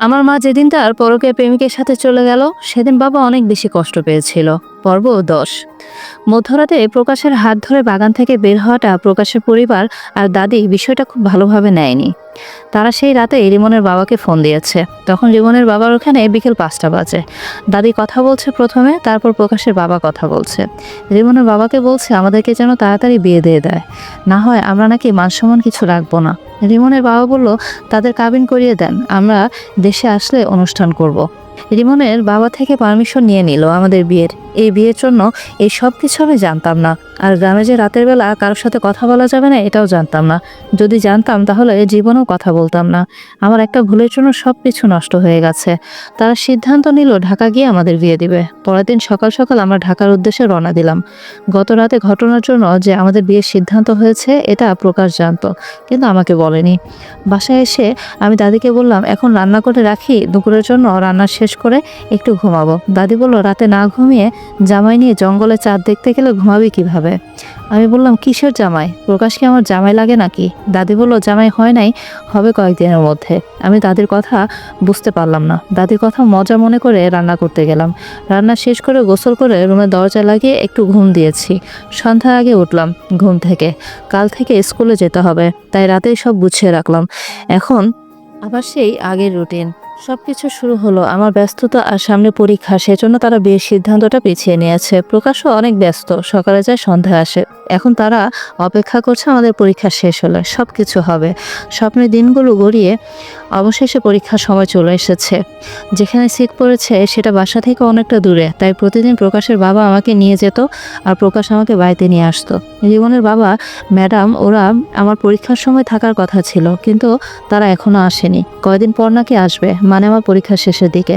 আমার মা যেদিন তার পরকে প্রেমিকের সাথে চলে গেল, সেদিন বাবা অনেক বেশি কষ্ট পেয়েছিল। পর্ব দশ মধ্যরাতে প্রকাশের হাত ধরে বাগান থেকে বের হওয়াটা প্রকাশের পরিবার আর দাদি বিষয়টা খুব ভালোভাবে নেয়নি। তারা সেই রাতে রিমনের বাবাকে ফোন দিয়েছে। তখন রিমনের বাবার ওখানে বিকেল পাঁচটা বাজে। দাদি কথা বলছে প্রথমে, তারপর প্রকাশের বাবা কথা বলছে। রিমনের বাবাকে বলছে, আমাদেরকে যেন তাড়াতাড়ি বিয়ে দিয়ে দেয়। না হয় আমরা নাকি মানসম্মান কিছু রাখব না। রিমনের বাবা বলল, তাদের কাবিন করিয়ে দেন। আমরা দেশে আসলে অনুষ্ঠান করব। রিমনের বাবা থেকে পারমিশন নিয়ে নিল আমাদের বিয়ের। এই বিয়ের জন্য এই সব কিছু আমি জানতাম না। আর গ্রামে যে রাতের বেলা কারোর সাথে কথা বলা যাবে না, এটাও জানতাম না। যদি জানতাম, তাহলে জীবনেও কথা বলতাম না। আমার একটা ভুলের জন্য সব কিছু নষ্ট হয়ে গেছে। তারা সিদ্ধান্ত নিল ঢাকা গিয়ে আমাদের বিয়ে দিবে। পরের দিন সকাল সকাল আমরা ঢাকার উদ্দেশ্যে রওনা দিলাম। গত রাতে ঘটনার জন্য যে আমাদের বিয়ের সিদ্ধান্ত হয়েছে, এটা প্রকাশ জানত, কিন্তু আমাকে বলেনি। বাসায় এসে আমি দাদিকে বললাম, এখন রান্না করে রাখি, দুপুরের জন্য রান্না শেষ করে একটু ঘুমাবো। দাদি বলল, রাতে না ঘুমিয়ে জামাই নিয়ে জঙ্গলে চাঁদ দেখতে গেলে ঘুমাবি কীভাবে? আমি বললাম, কিসের জামাই? প্রকাশ কি আমার জামাই লাগে নাকি? দাদি বলল, জামাই হয় নাই, হবে কয়েকদিনের মধ্যে। আমি দাদির কথা বুঝতে পারলাম না। দাদির কথা মজা মনে করে রান্না করতে গেলাম। রান্না শেষ করে গোসল করে রুমের দরজা লাগিয়ে একটু ঘুম দিয়েছি। সন্ধ্যার আগে উঠলাম ঘুম থেকে। কাল থেকে স্কুলে যেতে হবে, তাই রাতেই সব গুছিয়ে রাখলাম। এখন আবার সেই আগের রুটিন। সব কিছু শুরু হলো আমার ব্যস্ততা আর সামনে পরীক্ষা, সেজন্য তারা বিয়ের সিদ্ধান্তটা পিছিয়ে নিয়েছে। প্রকাশও অনেক ব্যস্ত, সকালে যায় সন্ধ্যা আসে। এখন তারা অপেক্ষা করছে আমাদের পরীক্ষা শেষ হলে সব কিছু হবে। স্বপ্নের দিনগুলো গড়িয়ে অবশেষে পরীক্ষার সময় চলে এসেছে। যেখানে সিট পড়েছে সেটা বাসা থেকে অনেকটা দূরে, তাই প্রতিদিন প্রকাশের বাবা আমাকে নিয়ে যেত আর প্রকাশ আমাকে বাড়িতে নিয়ে আসতো। জীবনের বাবা, ম্যাডাম, ওরা আমার পরীক্ষার সময় থাকার কথা ছিল, কিন্তু তারা এখনও আসেনি। কয়দিন পর নাকি আসবে মানে আমার পরীক্ষা শেষের দিকে।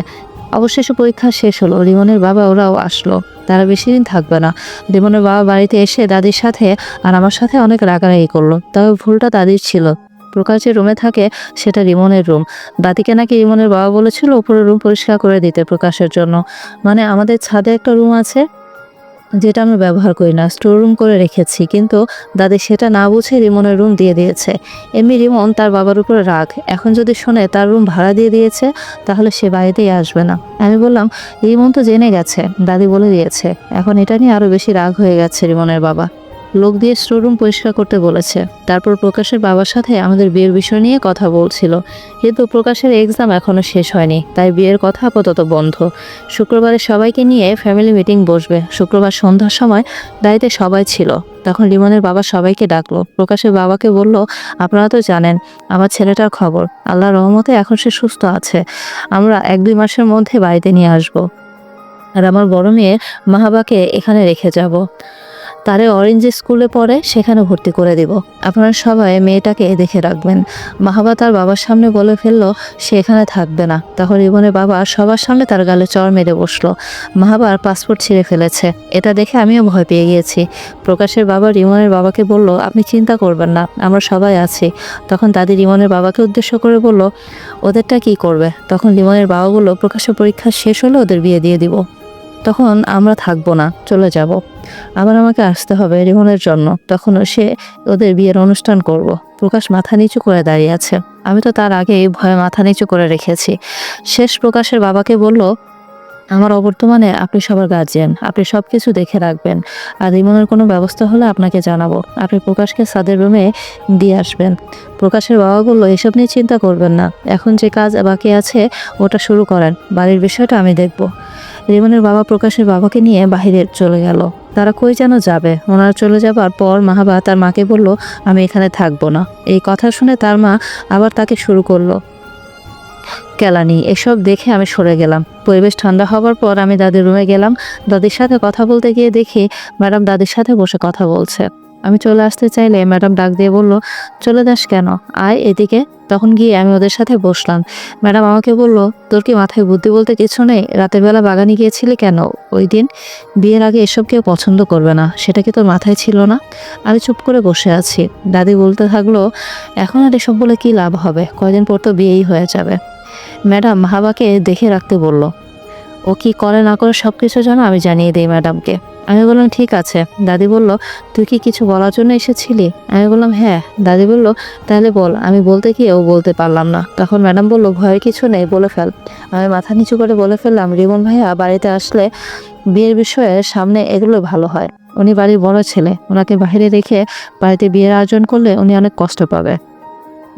অবশেষে পরীক্ষা শেষ হলো, রিমনের বাবা ওরাও আসলো। তারা বেশি দিন থাকবে না। দেবনের বাবা বাড়িতে এসে দাদির সাথে আর আমার সাথে অনেক রাগারাগি করল। তবে ভুলটা দাদির ছিল। প্রকাশ যে রুমে থাকে, সেটা রিমনের রুম। দাদিকে নাকি রিমনের বাবা বলেছিল, উপরের রুম পরিষ্কার করে দিতে প্রকাশের জন্য। মানে আমাদের ছাদে একটা রুম আছে? যেটা আমি ব্যবহার করি না স্টোর রুম করে রেখেছি, কিন্তু দাদি সেটা না বুঝে রিমনের রুম দিয়ে দিয়েছে। এমনি রিমন তার বাবার উপরে রাগ। এখন যদি শোনে তার রুম ভাড়া দিয়ে দিয়েছে, তাহলে সে বাড়িতেই আসবে না। আমি বললাম, রিমন তো জেনে গেছে। দাদি বলে দিয়েছে। এখন এটা নিয়ে আরও বেশি রাগ হয়ে গেছে রিমনের বাবা। লোক দিয়ে স্টোররুম পরিষ্কার করতে বলেছে। তারপর প্রকাশের বাবার সাথে আমাদের বিয়ের বিষয় নিয়ে কথা বলছিল। কিন্তু প্রকাশের এক্সাম এখনও শেষ হয়নি, তাই বিয়ের কথা আপাতত বন্ধ। শুক্রবারে সবাইকে নিয়ে ফ্যামিলি মিটিং বসবে। শুক্রবার সন্ধ্যার সময় বাড়িতে সবাই ছিল। তখন লিমনের বাবা সবাইকে ডাকলো। প্রকাশের বাবাকে বলল, আপনারা তো জানেন, আমার ছেলেটার খবর। আল্লাহ রহমতে এখন সে সুস্থ আছে। আমরা এক দুই মাসের মধ্যে বাড়িতে নিয়ে আসব। আর আমার বড় মেয়ে মাহাবাকে এখানে রেখে যাব। তারে অরেঞ্জ স্কুলে পড়ে সেখানে ভর্তি করে দিব। আপনারা সবাই মেয়েটাকে দেখে রাখবেন। মাহাবা তার বাবার সামনে বলে ফেলল, সে এখানে থাকবে না। তখন রিবনের বাবা সবার সামনে তার গালে চর মেরে বসল। মাহাবার পাসপোর্ট ছিঁড়ে ফেলেছে। এটা দেখে আমিও ভয় পেয়ে গিয়েছি। প্রকাশের বাবা রিমনের বাবাকে বলল, আপনি চিন্তা করবেন না, আমরা সবাই আছি। তখন দাদি রিমনের বাবাকে উদ্দেশ্য করে বলল, ওদেরটা কি করবে? তখন রিমনের বাবা বলল, প্রকাশের পরীক্ষা শেষ হলে ওদের বিয়ে দিয়ে দিব। তখন আমরা থাকব না, চলে যাব। আবার আমাকে আসতে হবে রিমনের জন্য। তখন সে ওদের বিয়ের অনুষ্ঠান করব। প্রকাশ মাথা নিচু করে দাঁড়িয়ে আছে। আমি তো তার আগে ভয়ে মাথা নিচু করে রেখেছি। শেষ প্রকাশের বাবাকে বলল, আমার অবর্তমানে আপনি সবার গার্জিয়ান আপনি সব কিছু দেখে রাখবেন। আর রিমনের কোনো ব্যবস্থা হলে আপনাকে জানাব। আপনি প্রকাশকে সাদের রুমে দিয়ে আসবেন। প্রকাশের বাবা বলল, এসব নিয়ে চিন্তা করবেন না। এখন যে কাজ বাকি আছে, ওটা শুরু করেন। বাড়ির বিষয়টা আমি দেখব। রিমনের বাবা প্রকাশের বাবাকে নিয়ে বাইরে চলে গেল। তারা কই যেন যাবে? ওনারা চলে যাবার পর মাহাবা তার মাকে বলল, আমি এখানে থাকব না। এই কথা শুনে তার মা আবার তাকে শুরু করল। কেলানি, এসব দেখে আমি সরে গেলাম। পরিবেশ ঠান্ডা হবার পর আমি দাদির রুমে গেলাম। দাদির সাথে কথা বলতে গিয়ে দেখি ম্যাডাম দাদির সাথে বসে কথা বলছে। আমি চলে আসতে চাইলে ম্যাডাম ডাক দিয়ে বলল, চলে যাস কেন? আয় এদিকে। তখন গিয়ে আমি ওদের সাথে বসলাম। ম্যাডাম আমাকে বলল, তোর কি মাথায় বুদ্ধি বলতে কিছু নেই? রাতের বেলা বাগানে গিয়েছিলি কেন ওই দিন? বিয়ের আগে এসব কেউ পছন্দ করবে না। সেটা কি তোর মাথায় ছিল না? আমি চুপ করে বসে আছি। দাদি বলতে থাকল, এখন আর এসব বলে কি লাভ হবে? কয়দিন পর তো বিয়েই হয়ে যাবে। ম্যাডাম মাহাবাকে দেখে রাখতে বলল ও কি করে না করে সব কিছু যেন আমি জানিয়ে দিই ম্যাডামকে। আমি বললাম, ঠিক আছে। দাদি বলল, তুই কি কিছু বলার জন্য এসেছিলি? আমি বললাম হ্যাঁ। দাদি বলল, তাহলে বল। আমি বলতে কি ও বলতে পারলাম না। তখন ম্যাডাম বলল, ভয়ের কিছু নেই, বলে ফেল। আমি মাথা নিচু করে বলে ফেললাম, রিমন ভাইয়া, বাড়িতে আসলে বিয়ের বিষয়ে সামনে এগুলো ভালো হয়। উনি বাড়ির বড় ছেলে। ওনাকে বাইরে রেখে বাড়িতে বিয়ের আয়োজন করলে উনি অনেক কষ্ট পাবে।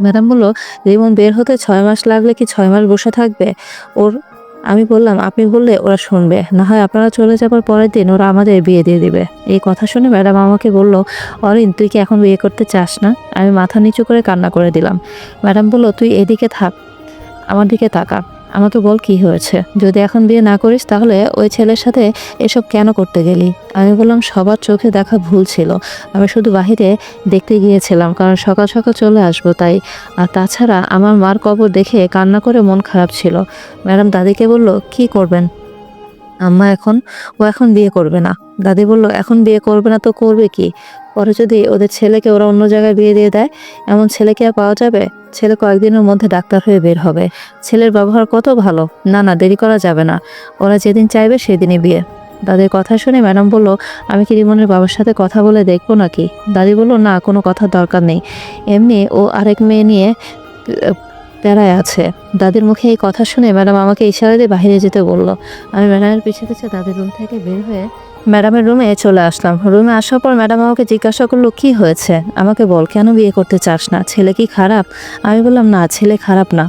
ম্যাডাম বলল, রিমন, বের হতে ছয় মাস লাগলে কি ছয় মাস বসে থাকবে? ওর আমি বললাম, আপনি বললে ওরা শুনবে। না হয় আপনারা চলে যাবার পরের দিন ওরা আমাদের বিয়ে দিয়ে দিবে। এই কথা শুনে ম্যাডাম আমাকে বলল, অরিন, তুই কি এখন বিয়ে করতে চাস না? আমি মাথা নিচু করে কান্না করে দিলাম। ম্যাডাম বলল, তুই এদিকে থাক, আমার দিকে তাকা। আমাকে বল কি হয়েছে? যদি এখন বিয়ে না করিস, তাহলে ওই ছেলের সাথে এসব কেন করতে গেলি? আমি বললাম, সবার চোখে দেখা ভুল ছিল। আমি শুধু বাহিরে দেখতে গিয়েছিলাম, কারণ সকাল সকাল চলে আসব তাই। আর তাছাড়া আমার মার কবর দেখে কান্না করে মন খারাপ ছিল। ম্যাডাম দাদিকে বলল, কি করবেন? আম্মা এখন, ও এখন বিয়ে করবে না। দাদি বলল, এখন বিয়ে করবে না তো করবে কি? পরে যদি ওদের ছেলেকে ওরা অন্য জায়গায় বিয়ে দিয়ে দেয়, এমন ছেলেকে আর পাওয়া যাবে? ছেলে কয়েকদিনের মধ্যে ডাক্তার হয়ে বের হবে। ছেলের ব্যবহার কত ভালো? না না, দেরি করা যাবে না। ওরা যেদিন চাইবে সেদিনই বিয়ে। দাদির কথা শুনে ম্যাডাম বলল, আমি কি রিমনের বাবার সাথে কথা বলে দেখব নাকি? দাদি বলল, না, কোনো কথার দরকার নেই। এমনি ও আরেক মেয়ে নিয়ে প্যারায় আছে। দাদির মুখে এই কথা শুনে ম্যাডাম আমাকে ইশারা দিয়ে বাইরে যেতে বলল। আমি ম্যাডামের পিছে পিছে দাদির রুম থেকে বের হয়ে ম্যাডামের রুমে চলে আসলাম। রুমে আসার পর ম্যাডাম আমাকে জিজ্ঞাসা করল, কি হয়েছে? আমাকে বল, কেন বিয়ে করতে চাস না? ছেলে কি খারাপ? আমি বললাম, না, ছেলে খারাপ না।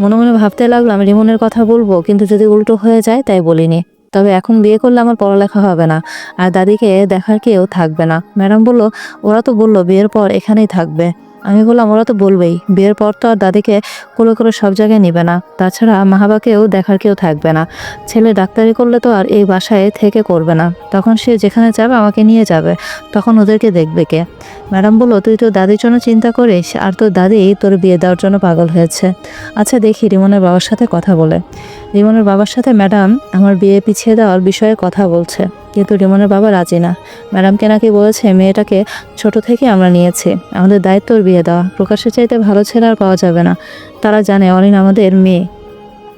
মনে মনে ভাবতে লাগলাম রিমনের কথা বলব, কিন্তু যদি উল্টো হয়ে যায়, তাই বলিনি। তবে এখন বিয়ে করলে আমার পড়ালেখা হবে না, আর দাদিকে দেখার কেউ থাকবে না। ম্যাডাম বলল, ওরা তো বলল, বিয়ের পর এখানেই থাকবে। আমি বললাম, ওরা তো বলবেই। বিয়ের পর তো আর দাদিকে কোলে করে সব জায়গায় নিবে না। তাছাড়া মাহাবাকেও দেখার কেউ থাকবে না। ছেলে ডাক্তারি করলে তো আর এই বাসায় থেকে করবে না। তখন সে যেখানে যাবে, আমাকে নিয়ে যাবে। তখন ওদেরকে দেখবে কে? ম্যাডাম বলল, তুই তো দাদির জন্য চিন্তা করিস, আর তোর দাদি তোর বিয়ে দেওয়ার জন্য পাগল হয়েছে। আচ্ছা দেখি রিমনের বাবার সাথে কথা বলে। রিমনের বাবার সাথে ম্যাডাম আমার বিয়ে পিছিয়ে দেওয়ার বিষয়ে কথা বলছে। কিন্তু রিমনের বাবা রাজি না। ম্যাডামকে নাকি বলেছে, মেয়েটাকে ছোট থেকে আমরা নিয়েছি। আমাদের দায়িত্ব ওর বিয়ে দেওয়া। প্রকাশের চাইতে ভালো ছেলে আর পাওয়া যাবে না। তারা জানে অরিন আমাদের মেয়ে।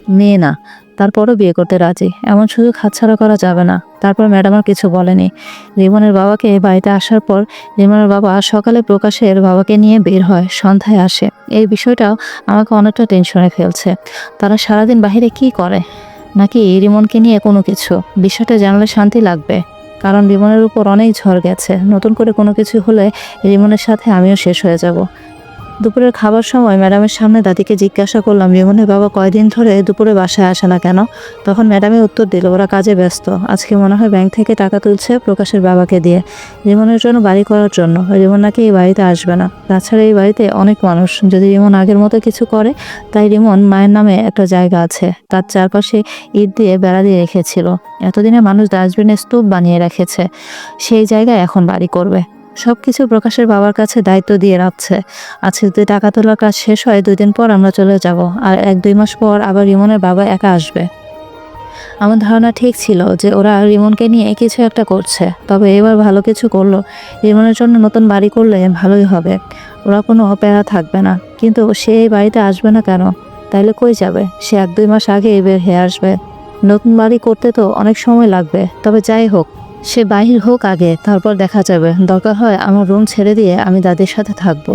মেয়ে না। তারপরও বিয়ে করতে রাজি। এমন সুযোগ হাতছাড়া করা যাবে না। তারপর ম্যাডাম আর কিছু বলেনি। রিমনের বাবাকে বাড়িতে আসার পর রিমনের বাবা সকালে প্রকাশের বাবাকে নিয়ে বের হয়, সন্ধ্যায় আসে। এই বিষয়টাও আমাকে অনেকটা টেনশনে ফেলছে। তারা সারাদিন বাইরে কি করে? নাকি এই রিমনকে নিয়ে কোনো কিছু? বিষয়টা জানলে শান্তি লাগবে। কারণ রিমনের উপর অনেক ঝড় গেছে। নতুন করে কোনো কিছু হলে রিমনের সাথে আমিও শেষ হয়ে যাব। দুপুরের খাবার সময় ম্যাডামের সামনে দাদিকে জিজ্ঞাসা করলাম, রিমনের বাবা কয়দিন ধরে দুপুরে বাসায় আসে না কেন? তখন ম্যাডামে উত্তর দিল, ওরা কাজে ব্যস্ত। আজকে মনে হয় ব্যাংক থেকে টাকা তুলছে প্রকাশের বাবাকে দিয়ে। রিমনের জন্য বাড়ি করার জন্য। রিমন নাকি এই বাড়িতে আসবে না। তাছাড়া এই বাড়িতে অনেক মানুষ। যদি রিমন আগের মতো কিছু করে, তাই রিমন মায়ের নামে একটা জায়গা আছে। তার চারপাশে ইট দিয়ে বেড়া দিয়ে রেখেছিল। এতদিনে মানুষ ডাস্টবিনের স্তূপ বানিয়ে রেখেছে। সেই জায়গায় এখন বাড়ি করবে। সব কিছু প্রকাশের বাবার কাছে দায়িত্ব দিয়ে রাখছে। আজকে যদি টাকা তোলার কাজ শেষ হয় দুই দিন পর আমরা চলে যাব, আর এক দুই মাস পর আবার রিমনের বাবা একা আসবে। আমার ধারণা ঠিক ছিল যে ওরা রিমনকে নিয়ে কিছু একটা করছে, তবে এবার ভালো কিছু করল। রিমনের জন্য নতুন বাড়ি করলে ভালোই হবে। ওরা কোনো প্যারা থাকবে না, কিন্তু সে এই বাড়িতে আসবে না কেন? তাইলে কই যাবে? সে এক দুই মাস আগে বের হয়ে আসবে। নতুন বাড়ি করতে তো অনেক সময় লাগবে, তবে যাই হোক। সে বাহির হোক আগে, তারপর দেখা যাবে। দরকার হয় আমার রুম ছেড়ে দিয়ে আমি দাদির সাথে থাকব।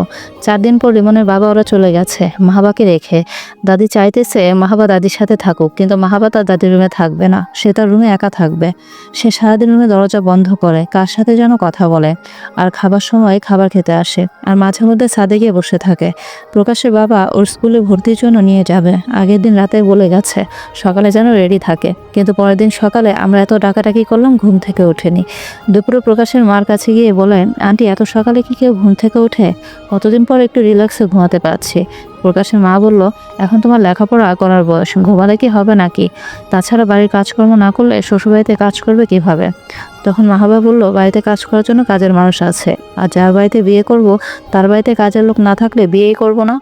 চার দিন পর রিমনের বাবা ওরা চলে গেছে, মাহাবাকে রেখে। দাদি চাইতেছে মাহাবা দাদির সাথে থাকুক, কিন্তু মাহাবা তার দাদির রুমে থাকবে না। সে তার রুমে একা থাকবে। সে সারাদিন রুমে দরজা বন্ধ করে, কার সাথে যেন কথা বলে। আর খাবার সময় খাবার খেতে আসে, আর মাঝে মধ্যে ছাদে গিয়ে বসে থাকে। প্রকাশের বাবা ওর স্কুলে ভর্তির জন্য নিয়ে যাবে। আগের দিন রাতে বলে গেছে, সকালে যেন রেডি থাকে। কিন্তু পরের দিন সকালে আমরা এত ডাকাটাকি করলাম, ঘুম থেকে ওঠেনি। দুপুরে প্রকাশের মার কাছে গিয়ে বলেন, আন্টি, এত সকালে কি কেউ ঘুম থেকে ওঠে? কতদিন পর একটু রিল্যাক্সে ঘুমাতে পারছি। প্রকাশের মা বলল, এখন তোমার লেখাপড়া করার বয়স, ঘুমালে কি হবে নাকি? তাছাড়া বাড়ির কাজকর্ম না করলে শ্বশুরবাড়িতে কাজ করবে কীভাবে? তখন মাহাবা বলল, বাড়িতে কাজ করার জন্য কাজের মানুষ আছে। আর যার বাড়িতে বিয়ে করব, তার বাড়িতে কাজের লোক না থাকলে বিয়েই করব না।